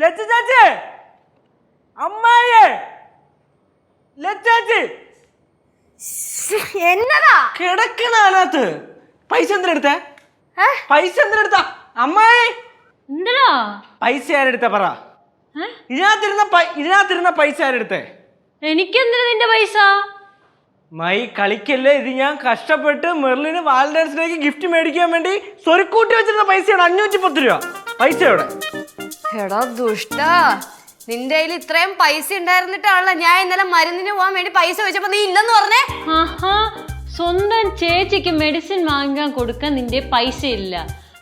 ലച്ച ചാച്ചി. അമ്മായി ലച്ചാച്ചി എന്നതാ? കിടക്കണ അതിനകത്ത് പൈസ എന്തിനെടുത്ത പൈസ എന്തിനെടുത്ത അമ്മായി. എന്തിനാ? പൈസ ആരെടുത്ത പറ. ഇതിനകത്തിരുന്ന ഇതിനകത്തിരുന്ന പൈസ ആരെടുത്തേ എനിക്കെന്തിനാ നിന്റെ പൈസ? മൈ കളിക്കല്ലേ ഇത് ഞാൻ കഷ്ടപ്പെട്ട് മെർലിന് വാലന്റൈൻസ് ഡേക്ക് ഗിഫ്റ്റ് മേടിക്കാൻ വേണ്ടി സ്വരുക്കൂട്ടി വെച്ചിരുന്ന പൈസയാണ് അഞ്ഞൂറ്റി പത്ത് രൂപ. പൈസ എവിടെ? എടാ ദുഷ്ട നിന്റെ കയ്യിൽ ഇത്രയും പൈസ ഉണ്ടായിരുന്നിട്ടാണല്ലോ ഞാൻ ഇന്നലെ മരുന്നിന് പോകാൻ വേണ്ടി പൈസ വെച്ചപ്പോ നീ ഇല്ലെന്ന് പറഞ്ഞേ ആഹാ സ്വന്തം ചേച്ചിക്ക് മെഡിസിൻ വാങ്ങാൻ കൊടുക്കാൻ നിന്റെ പൈസ ഇല്ല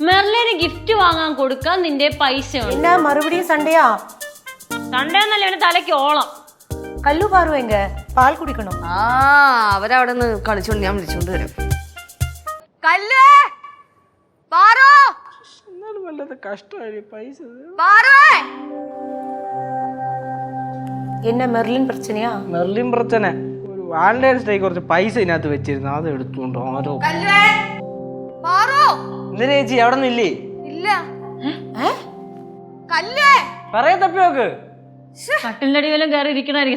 മെർലിന് ഗിഫ്റ്റ് വാങ്ങാൻ കൊടുക്കാൻ നിന്റെ പൈസ ഉണ്ട് என்ன மறுபடியும் சண்டையா സൺഡേ എന്നല്ല ഇവന് തലയ്ക്ക് ഓളം கல்லு பாரு எங்க பால் குடிக்கணும் ആ അവരവിടെ നിന്ന് കളിച്ചോണ്ട് ഞാൻ വിളിച്ചോണ്ട് വരും കല്ലേ പാറോ എന്നാലും കഷ്ടമായി മെർലിൻ മെർലിൻ പ്രശ്ന ഒരു കുറച്ച് പൈസ വെച്ചിരുന്നു. അത് ചേച്ചി? അവിടെ ഇല്ല.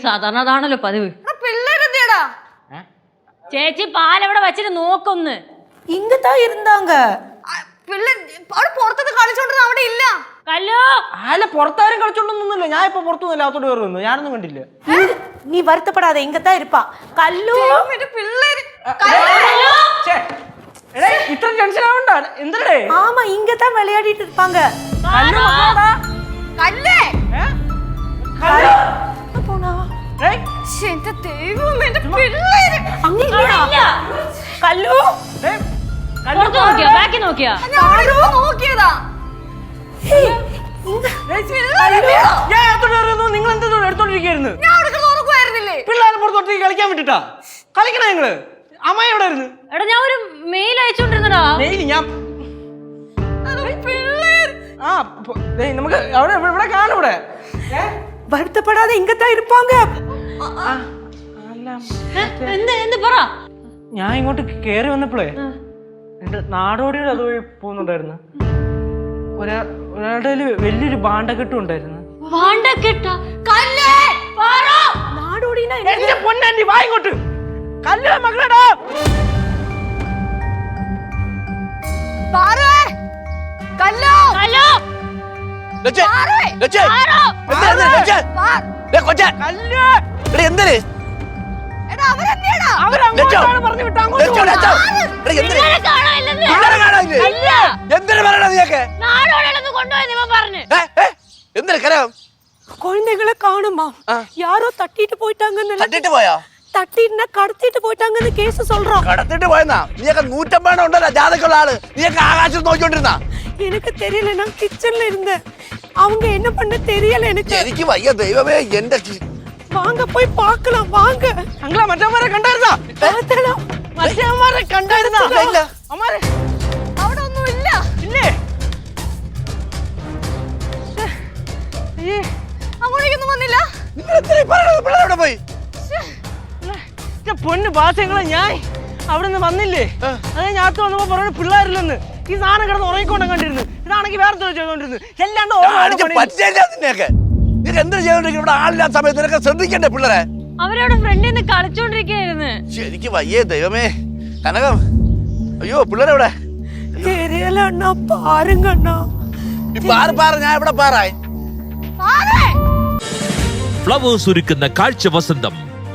സാധാരണ അതാണല്ലോ പതിവ്. ചേച്ചി പാൽ എവിടെ വെച്ചിട്ട് നോക്കൊന്ന്. ഇങ്ങത്താ ഇരുന്നാങ്ക. കല്ലോ ആല പുറത്താരും കളിച്ചോണ്ടൊന്നുമില്ല ഞാൻ ഇപ്പൊ പുറത്തുനിന്നല്ല അകത്തോട്ട് കയറി വന്നു ഞാനൊന്നും കണ്ടില്ല இங்க- நீ வருத்தப்படாத இங்க தான் இருப்பா கல்லு എന്റെ പിള്ളേര് ഛേ, എടേ, ഇത്ര ടെൻഷൻ ആവണ്ട എന്തടേ ஆமா இங்க தான் விளையாடிட்டு இருப்பாங்க കല്ലു മക്കളാടാ. കല്ലേ ഏ? കല്ലു. எங்க போனா ഏയ്, ശ്ശെ, എന്റെ ദൈവം എന്റെ പിള്ളേര് அங்க இல்லையா கல்லு ഏയ്, കല്ലു പുറത്ത് നോക്കിയാ ബാക്കി നോക്കിയാ ഞാൻ അവിടെ നോക്കിയതാ ஏய், இங்க പിള്ളേരെന്തിയടാ? ഞാൻ അകത്തോട്ട് കയറി വന്നു നിങ്ങൾ എന്താ എടുത്തോണ്ടിരിക്കുന്നു ഞാൻ അവിടെ കിടന്ന് ഉറങ്ങുവായിരുന്നില്ലേ പിള്ളേരെ പുറത്തോട്ടേക്ക് കളിക്കാൻ വിട്ടിട്ടാ കളിക്കണ നിങ്ങള് അമ്മ എവിടെ ഇരുന്ന് എടാ ഞാൻ ഒരു മെയിൽ അയച്ചോണ്ടിരുന്നടാ നെയ്ല് ഞാൻ പിള്ളേർ ആ പോ- ദേ, നമുക്ക് അവിടെ ഇവിടെ- ഇവിടെ കാണും ഇവിടെ ഏ? வருத்தப்படாத இங்க தான் இருப்பாங்க ആ, അല്ല ഏ, എന്ത് എന്ത് പറ ഞാൻ ഇങ്ങോട്ട് കേറി വന്നപ്പോഴേ എന്റെ നാടോടിയുടെ അതുവഴി പോകുന്നുണ്ടായിരുന്നു ഒരാ ഒരാളുടെ വലിയൊരു ബാണ്ടക്കെട്ടും ഉണ്ടായിരുന്നു. എന്റെ പൊന്നാണ്ടി വായിങ്ങോട്ട്. കല്ല് മകളടാ. എന്തേ എന്തിന് കരം? குழந்தைகளை காணுமா யாரோ தட்டிட்டு போயிட்டாங்கன்னு തട്ടിട്ട് പോയോ தட்டிட்டுனா கடத்திட்டு போயிட்டாங்கன்னு கேஸ் சொல்றோம் കടത്തിട്ട് പോയെന്നാ നീയൊക്കെ നൂറ്റമ്പത് ഉണ്ടല്ലോ ജാതക്കുള്ള ആള് നീയൊക്കെ ആകാശത്ത് നോക്കിക്കൊണ്ടിരുന്നാ எனக்கு தெரியல நான் கிச்சன்ல இருந்தேன் அவங்க என்ன பண்ண தெரியல எனக்கு എനിക്ക് വയ്യ ദൈവമേ എന്റെ കി- வாங்க போய் பார்க்கலாம் வாங்க അങ്ങളാ മറ്റന്മാരെ കണ്ടായിരുന്നാ பார்த்தலாம் മറ്റന്മാരെ കണ്ടായിരുന്നാ ഇല്ല, ഇല്ല. അമ്മാരെ ഒറ്റ പൊന്ന് പാസങ്ങളെ ഞാൻ അവിടെ നിന്ന് വന്നില്ലേ അതെ ഞാൻ അകത്ത് വന്നപ്പോ പറഞ്ഞു പിള്ളേരില്ലെന്ന്. ഈ സാധനം കിടന്ന് ഉറങ്ങിക്കൊണ്ടു കണ്ടിരുന്നു. ഇതാണെങ്കിൽ വേറെ ചെയ്തോണ്ടിരുന്നു. എല്ലാണ്ട് അവരവിടെ ഫ്രണ്ടിൽ നിന്ന് കളിച്ചോണ്ടിരിക്കുന്നു ശരിക്കും വയ്യേ ദൈവമേ. കനകം. അയ്യോ പിള്ളേരെ ഫ്ലവേഴ്സ് ഒരുക്കുന്ന കാഴ്ച വസന്തം.